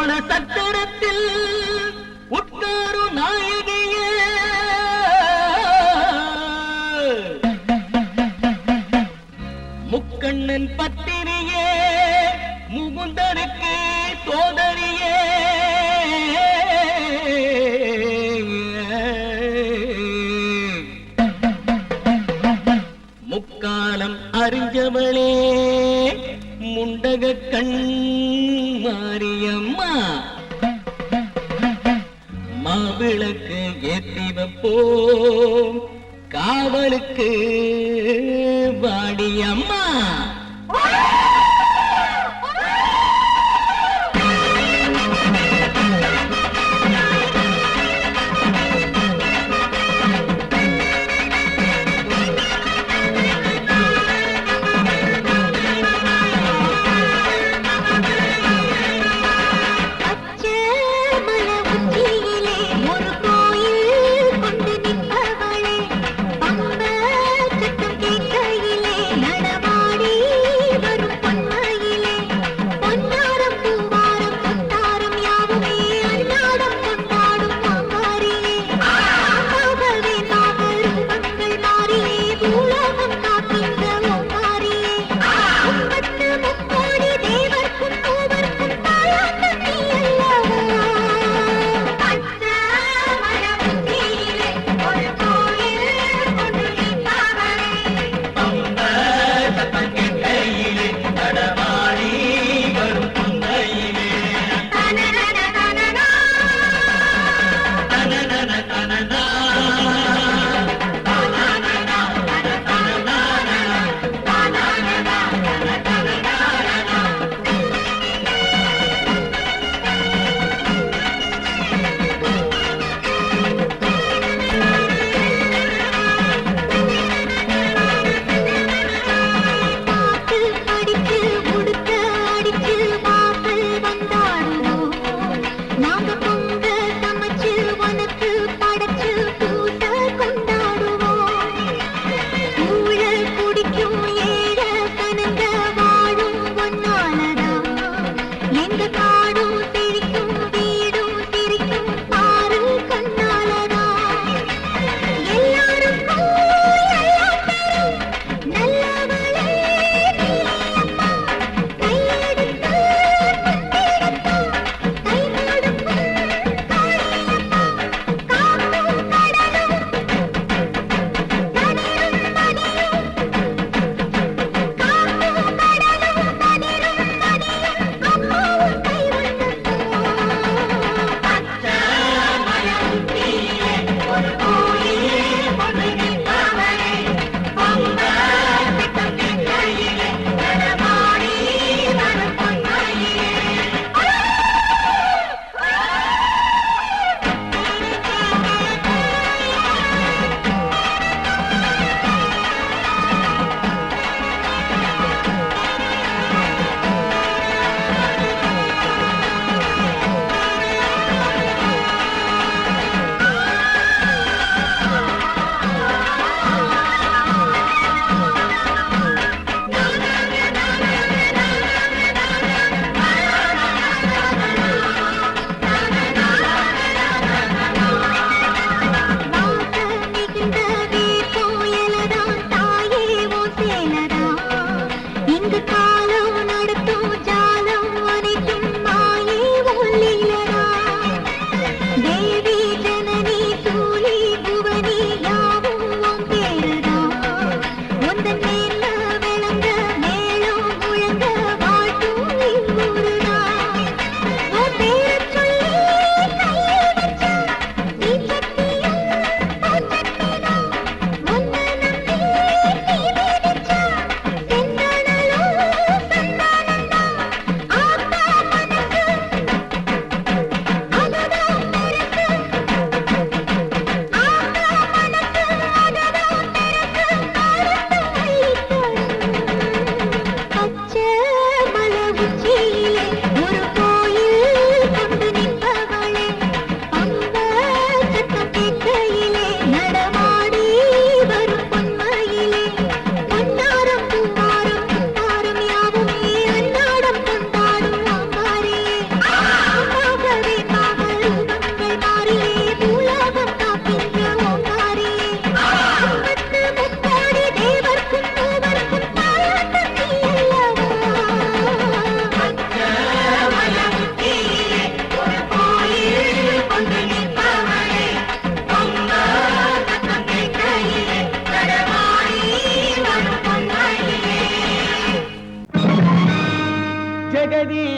சோழ சத்திரத்தில் உட்காரு நாயகியே. முக்கண்ணன் பத்திரியே முகுந்தனுக்கு சோதரியே. முக்காலம் அறிஞ்சவளே முண்டக கண் ஏத்தி வைப்போம் காவலுக்கு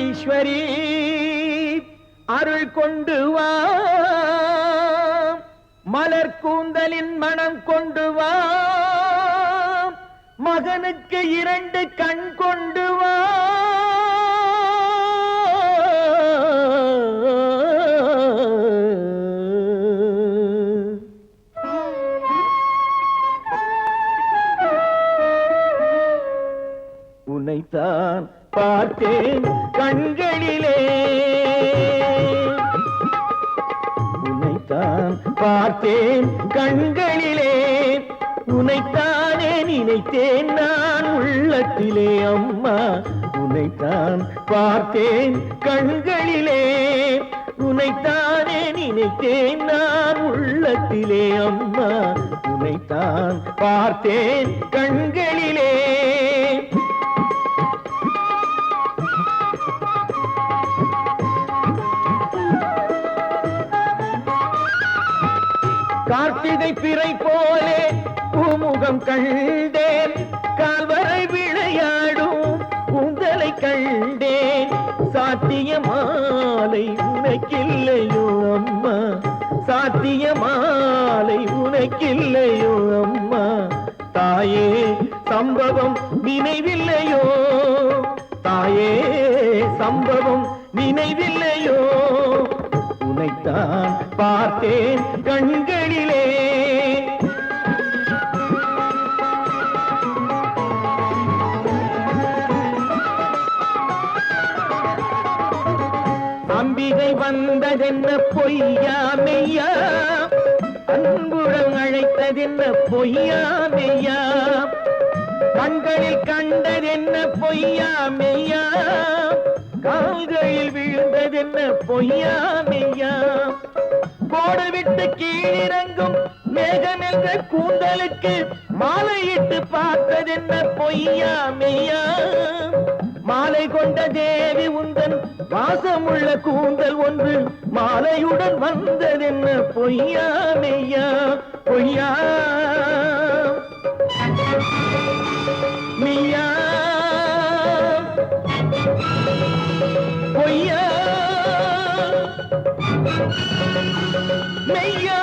ஈஸ்வரி அருள் கொண்டு வா. மலர் கூந்தலின் மனம் கொண்டு வா. மகனுக்கு இரண்டு கண் கொண்டு வா. பார்த்தேன் கண்களிலே. உனைத்தானே நினைத்தேன் நான் உள்ளத்திலே அம்மா. உனைத்தான் பார்த்தேன் கண்களிலே. உனைத்தானே நினைத்தேன் நான் உள்ளத்திலே அம்மா. உனைத்தான் பார்த்தேன் கண்களிலே. கார்த்திகை பிறை போலே பூமுகம் கண்டேன். கால்வரை விளையாடும் கூந்தலை கண்டேன். சாத்திய மாலை உனக்கில்லையோ அம்மா. சாத்திய மாலை உனக்கில்லையோ அம்மா. தாயே சம்பவம் நினைவில்லையோ? தாயே சம்பவம் நினைவில்லையோ? உனைத்தான் பார்த்தேன் கண்களில் அம்பிகை வந்ததென்ன பொய்யா மெய்யா? அன்புடன் அழைத்ததென்ன பொய்யா மெய்யா? கண்களில் கண்டதென்ன பொய்யா மெய்யா? கால்களில் விழுந்ததென்ன பொய்யா மெய்யா? கோடு விட்டு கீழிறங்கும் மேகம் என்ற கூந்தலுக்கு மாலையிட்டு பார்த்ததென்ன பொய்யா மெய்யா? மாலை கொண்ட தேவி உந்தன் வாசமுள்ள கூந்தல் ஒன்று மாலையுடன் வந்ததென்ன பொய்யா மெய்யா பொய்யா? மெய்யா? பொய்யா? மெய்யா?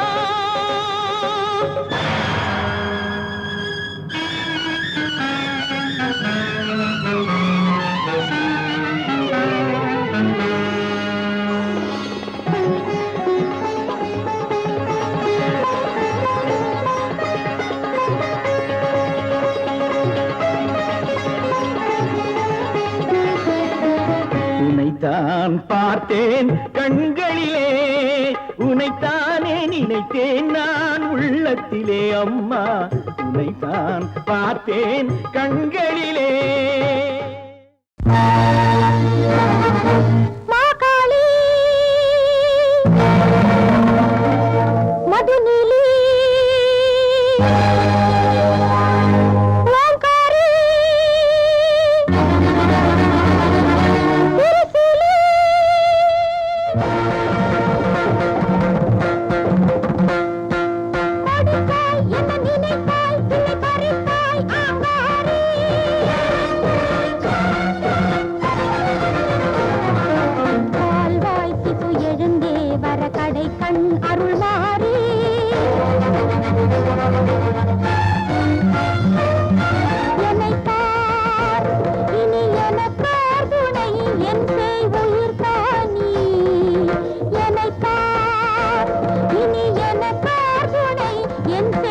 பார்த்தேன் கண்களிலே உனைத்தானே நினைத்தேன். நான் உள்ளத்திலே அம்மா உனைத்தான் பார்த்தேன். கண்களிலே ¿Quién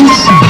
Peace.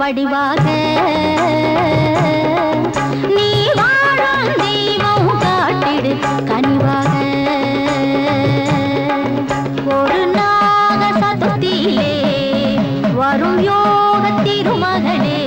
வடிவாக. நீ வாழும் தெய்வம் காட்டிடு கனிவாக. ஒரு வரும் யோக திருமகனே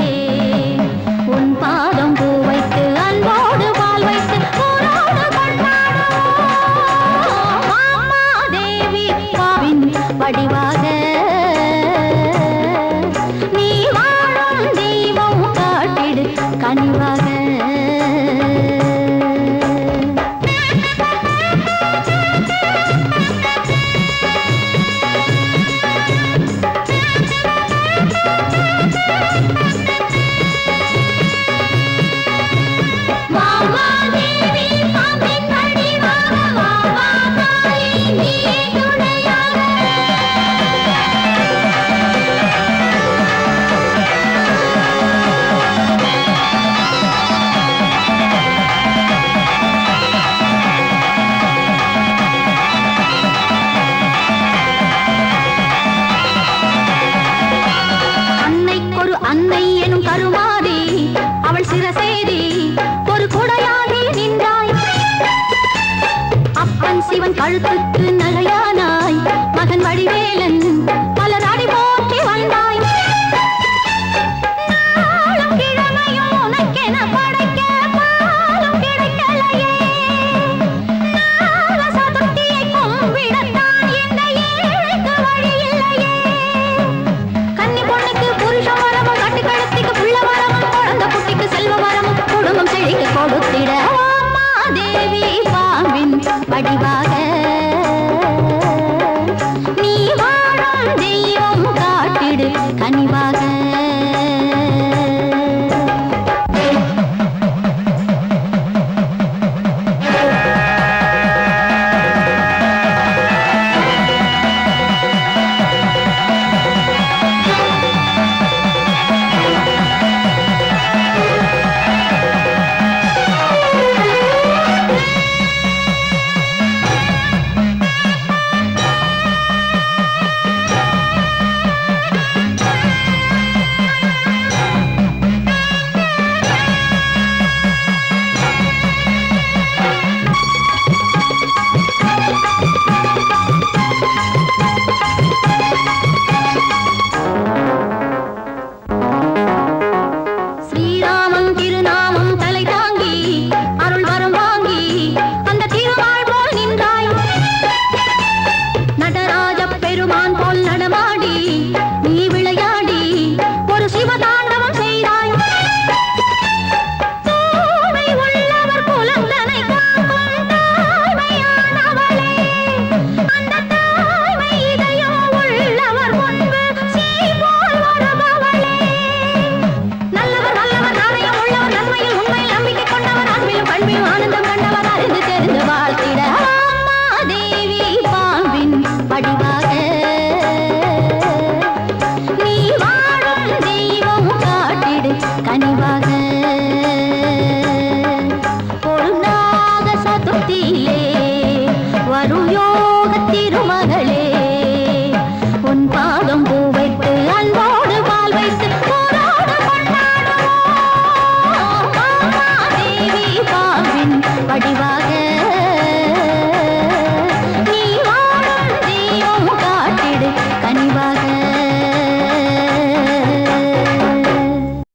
अल्प カニバは